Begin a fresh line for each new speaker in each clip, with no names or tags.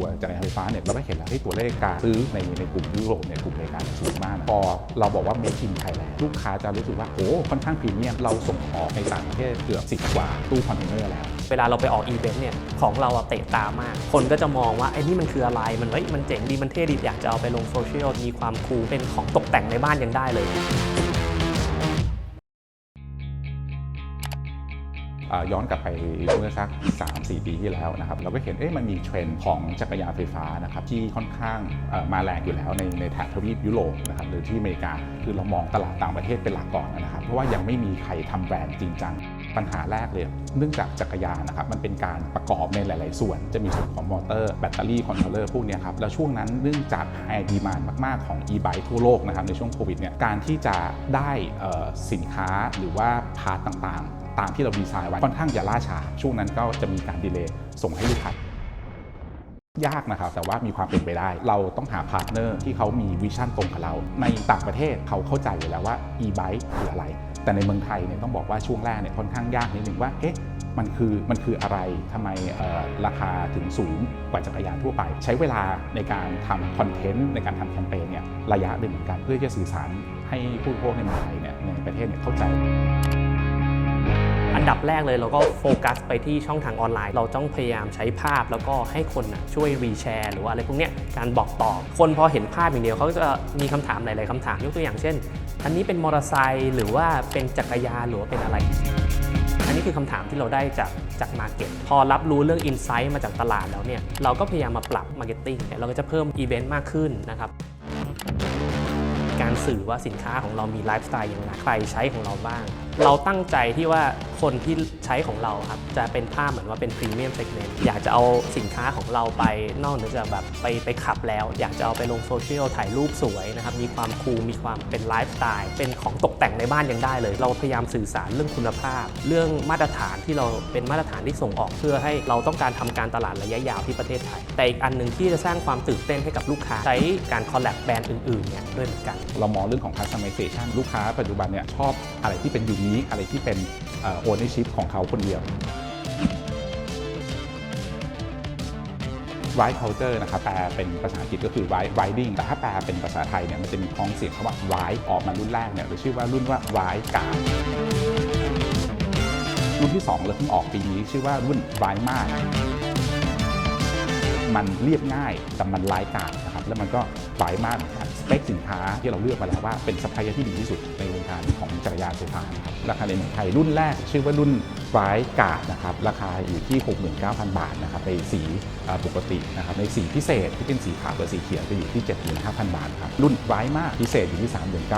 ตัวจักรยานไฟฟ้าเนี่ยเราก็เห็นแล้วที่ตัวเลขการซื้อในในกลุ่มยุโรปเนี่ยกลุ่มอเมริกาเนี่ยสูงมากนะพอเราบอกว่า made in Thailand ลูกค้าจะรู้สึกว่าโอ้ค่อนข้างพรีเมียมเราส่งออกในต่างประเทศเกือบ10กว่าตู้คอนเทนเนอร์แล้ว
เวลาเราไปออกอีเวนต์เนี่ยของเราเตะตามาก คนก็จะมองว่าไอ้นี่มันคืออะไรมันเฮ้ยมันเจ๋งดีมันเท่ดีอยากจะเอาไปลงโซเชียลมีความคูลเป็นของตกแต่งในบ้านยังได้เลย
ย้อนกลับไปเมื่อสัก 3-4 ปีที่แล้วนะครับเราก็เห็นเอ๊ะมันมีเทรนด์ของจักรยานไฟฟ้านะครับที่ค่อนข้างมาแรงอยู่แล้วในในแถบทวีปยุโรปนะครับหรือที่อเมริกาคือเรามองตลาดต่างประเทศเป็นหลักก่อนนะครับเพราะว่ายังไม่มีใครทำแบรนด์จริงจังปัญหาแรกเลย เนื่องจากจักรยานนะครับมันเป็นการประกอบในหลาย ๆ ส่วน จะมีส่วนของมอเตอร์แบตเตอรี่คอนโทรลเลอร์พวกนี้ครับ แล้วช่วงนั้นเนื่องจากไฮดีมานมาก ๆ ของ e-bike ทั่วโลกนะครับในช่วงโควิดเนี่ยการที่จะได้สินค้าหรือว่าพาร์ตต่าง ๆ ตามที่เราดีไซน์ไว้ค่อนข้างจะล่าช้าช่วงนั้นก็จะมีการดีเลย์ส่งให้ลูกค้ายากนะครับแต่ว่ามีความเป็นไปได้ เราต้องหาพาร์ทเนอร์ที่เขามีวิชั่นตรงกับเรา ในต่างประเทศเขาเข้าใจอยู่แล้วว่า e-bike คืออะไร แต่ในเมืองไทยเนี่ยต้องบอกว่าช่วงแรกเนี่ยค่อนข้างยากนิดนึงว่าเอ๊ะมันคือมันคืออะไรทำไมราคาถึงสูงกว่าจักรยานทั่วไป ใช้เวลาในการทำคอนเทนต์ในการทำแคมเปญเนี่ยระยะหนึ่งเหมือนกันเพื่อจะสื่อสารให้ผู้บริโภคในเมืองไทยเนี่ยในประเทศเนี่ยเข้าใจ
อันดับแรกเลยเราก็โฟกัสไปที่ช่องทางออนไลน์ เราต้องพยายามใช้ภาพ แล้วก็ให้คนช่วยรีแชร์หรือว่าอะไรพวกเนี้ยการบอกต่อ คนพอเห็นภาพอย่างเดียวเขาจะมีคำถามหลาย ๆคำถามยกตัวอย่างเช่น อันนี้เป็นมอเตอร์ไซค์หรือว่าเป็นจักรยานหรือว่าเป็นอะไรอันนี้คือคำถามที่เราได้จากจากมาเก็ตพอรับรู้เรื่องอินไซต์มาจากตลาดแล้วเนี่ยเราก็พยายามมาปรับมาร์เก็ตติ้งเราก็จะเพิ่มอีเวนต์มากขึ้นนะครับการสื่อว่าสินค้าของเรามีไลฟ์สไตล์อย่างไรใครใช้ของเราบ้าง เราตั้งใจที่ว่าคนที่ใช้ของเราครับ จะเป็นภาพเหมือนว่าเป็นพรีเมียมเซกเมนต์อยากจะเอาสินค้าของเราไปนอกเหนือจากแบบไปไปขับแล้ว อยากจะเอาไปลงโซเชียลถ่ายรูปสวยนะครับ มีความคูลมีความเป็นไลฟ์สไตล์เป็นของตกแต่งในบ้านยังได้เลย เราพยายามสื่อสารเรื่องคุณภาพ เรื่องมาตรฐานที่เราเป็นมาตรฐานที่ส่งออกเพื่อให้เราต้องการทำการตลาดระยะยาวที่ประเทศไทย แต่อีกอันหนึ่งที่จะสร้างความตื่นเต้นให้กับลูกค้าใช้การคอลแลบแบรนด์อื่นๆเนี่ยด้วยเหมือนกัน
เรามองเรื่องของ customization ลูกค้าปัจจุบันเนี่ยชอบอะไรที่เป็นยูนิคอะไรที่เป็นเอ่อ ownership ของเขาคนเดียว ride culture นะครับแปลเป็นภาษาอังกฤษก็คือ ride riding แต่ถ้าแปลเป็นภาษาไทยเนี่ยมันจะมีพ้องเสียงคำว่า ride ออกมารุ่นแรกเนี่ยเราชื่อว่ารุ่นว่า ride การุ่นที่2เราเพิ่งออกปีนี้ชื่อว่ารุ่น ride มาก มันเรียบง่ายแต่มันร้ายกาจนะครับแล้วมันก็ร้ายมากเหมือนกัน เปคสินค้าที่เราเลือกมาแล้วว่าเป็นซัพพลายเออร์ที่ดีที่สุดในวงการของจักรยานไฟฟ้านะครับราคาในเมืองไทยรุ่นแรก ชื่อว่ารุ่นร้ายกาดนะครับราคาอยู่ที่ 69,000 บาทนะครับในสีปกตินะครับในสีพิเศษที่เป็นสีขาวกับสีเขียวจะอยู่ที่ 75,000 บาทครับรุ่นร้มากพิเศษอยู่ที่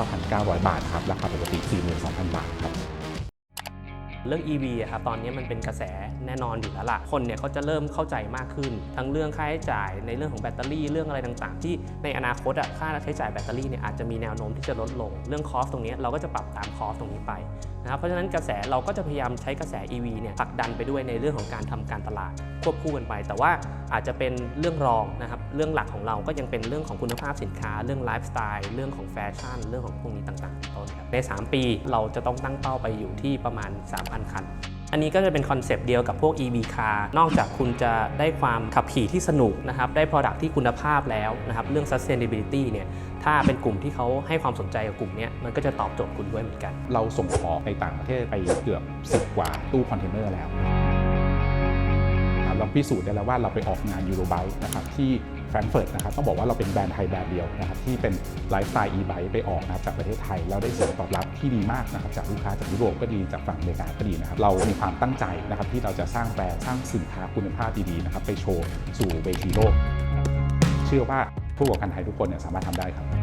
39,900 บาทครับราคาปกติ 42,000
เรื่อง EV อะครับตอนนี้มันเป็นกระแสแน่นอนอยู่แล้วล่ะ คนเนี่ยเขาจะเริ่มเข้าใจมากขึ้น ทั้งเรื่องค่าใช้จ่ายในเรื่องของแบตเตอรี่เรื่องอะไรต่างๆ ที่ในอนาคตอะค่าใช้จ่ายแบตเตอรี่เนี่ยอาจจะมีแนวโน้มที่จะลดลง เรื่องคอสตรงนี้เราก็จะปรับตามคอสตรงนี้ไป นะครับเพราะฉะนั้นกระแสเราก็จะพยายามใช้กระแส EV เนี่ยผลักดันไปด้วยในเรื่องของการทำการตลาดควบคู่กันไป แต่ว่าอาจจะเป็นเรื่องรองนะครับเรื่องหลักของเราก็ยังเป็นเรื่องของคุณภาพสินค้า เรื่องไลฟ์สไตล์เรื่องของแฟชั่น เรื่องของพวกนี้ต่างๆเป็นต้นครับใน 3 ปีเราจะต้องตั้งเป้าไปอยู่ที่ประมาณ 3,000 คันอันนี้ก็จะเป็นคอนเซปต์เดียวกับพวก EV car นอกจากคุณจะได้ความขับขี่ที่สนุกนะครับ ได้ Product ที่คุณภาพแล้วนะครับ เรื่อง sustainability เนี่ย ถ้าเป็นกลุ่มที่เขาให้ความสนใจกับกลุ่มนี้มันก็จะตอบโจทย์คุณด้วยเหมือนกัน
เราส่งออกไปต่างประเทศไปเกือบ 10 กว่าตู้คอนเทนเนอร์แล้วเราพิสูจน์ได้แล้วว่าเราไปออกงานยูโรไบนะครับที่แฟรงก์เฟิร์ตนะครับต้องบอกว่าเราเป็นแบรนด์ไทยแบรนด์เดียวนะครับที่เป็นไลฟ์สไตล์ e-bike ไปออกนะครับจากประเทศไทย แล้วได้เสียงตอบรับที่ดีมากนะครับจากลูกค้าจากยุโรปก็ดีจากฝั่งอเมริกาก็ดีนะครับเรามีความตั้งใจนะครับที่เราจะสร้างแบรนด์สร้างสินค้าคุณภาพดีๆนะครับไปโชว์สู่เวทีโลก เชื่อว่า ผู้ประกอบการไทยทุกคนเนี่ยสามารถทำได้ครับ